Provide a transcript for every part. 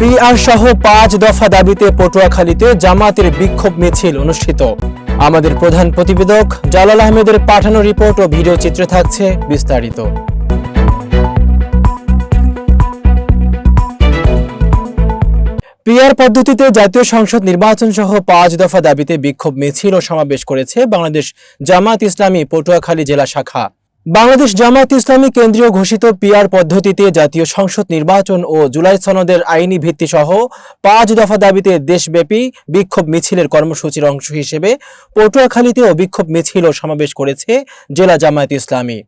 PR সহ পাঁচ দফা দাবিতে পটুয়াখালীতে জামাতের বিক্ষোভ মিছিল অনুষ্ঠিত। আমাদের প্রধান প্রতিবেদক জালাল আহমেদের পাঠানো রিপোর্ট ও ভিডিও চিত্রে থাকছে বিস্তারিত। পিআর পদ্ধতিতে জাতীয় সংসদ নির্বাচন সহ পাঁচ দফা দাবিতে বিক্ষোভ মিছিল ও সমাবেশ করেছে বাংলাদেশ জামাত ইসলামী পটুয়াখালী জেলা শাখা। বাংলাদেশ জামায়াত ইসলামী কেন্দ্রীয় ঘোষিত পিআর পদ্ধতিতে জাতীয় সংসদ নির্বাচন ও জুলাই সনদের আইনি ভিত্তিসহ পাঁচ দফা দাবিতে দেশব্যাপী বিক্ষোভ মিছিলের কর্মসূচির অংশ হিসেবে পটুয়াখালীতেও বিক্ষোভ মিছিল ও সমাবেশ করেছে জেলা জামায়াত ইসলামী।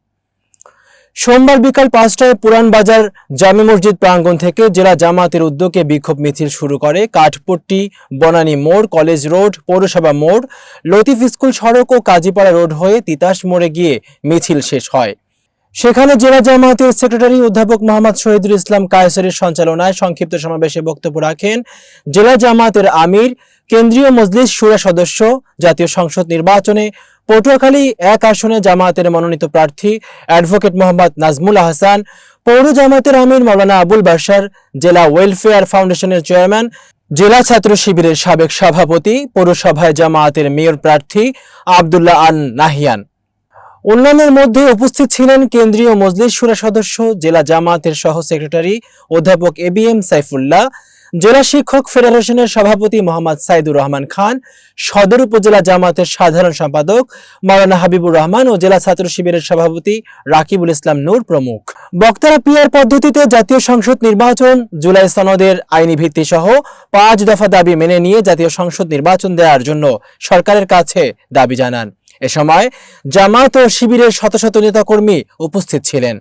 সোমবার বিকাল পাঁচটায় পুরান বাজার জামে মসজিদ প্রাঙ্গণ থেকে জেলা জামাতের উদ্যোগে বিক্ষোভ মিছিল শুরু করে কাঠপট্টি, বনানী মোড়, কলেজ রোড, পৌরসভা মোড়, লতিফ স্কুল সড়ক ও কাজীপাড়া রোড হয়ে তিতাস মোড়ে গিয়ে মিছিল শেষ হয়। সেখানে জেলা জামায়াতের সেক্রেটারি অধ্যাপক মোহাম্মদ শহীদুল ইসলাম কায়সারের সঞ্চালনায় সংক্ষিপ্ত সমাবেশে বক্তব্য রাখেন জেলা জামায়াতের আমির, কেন্দ্রীয় মজলিস সুরা সদস্য, জাতীয় সংসদ নির্বাচনে পটুয়াখালী এক আসনে জামায়াতের মনোনীত প্রার্থী অ্যাডভোকেট মোহাম্মদ নাজমুল আহসান, পৌর জামায়াতের আমির মাওলানা আবুল বাশার, জেলা ওয়েলফেয়ার ফাউন্ডেশনের চেয়ারম্যান, জেলা ছাত্র শিবিরের সাবেক সভাপতি, পৌরসভায় জামায়াতের মেয়র প্রার্থী আবদুল্লাহ আন নাহিয়ান। অন্যান্যের মধ্যে উপস্থিত ছিলেন কেন্দ্রীয় মজলিস সুরা সদস্য, জেলা জামায়াতের সহ সেক্রেটারি অধ্যাপক এ বি এম সাইফুল্লাহ, জেলা শিক্ষক ফেডারেশনের সভাপতি মোহাম্মদ সাইদুর রহমান খান, সদর উপজেলা জামাতের সাধারণ সম্পাদক মাওলানা হাবিবুর রহমান ও জেলা ছাত্র শিবিরের সভাপতি রাকিবুল ইসলাম নূর প্রমুখ। বক্তারা পিআর পদ্ধতিতে জাতীয় সংসদ নির্বাচন, জুলাই সনদের আইনি ভিত্তি সহ পাঁচ দফা দাবি মেনে নিয়ে জাতীয় সংসদ নির্বাচন দেওয়ার জন্য সরকারের কাছে দাবি জানান। এ সময় জামায়াত ও শিবিরের শত শত নেতাকর্মী উপস্থিত ছিলেন।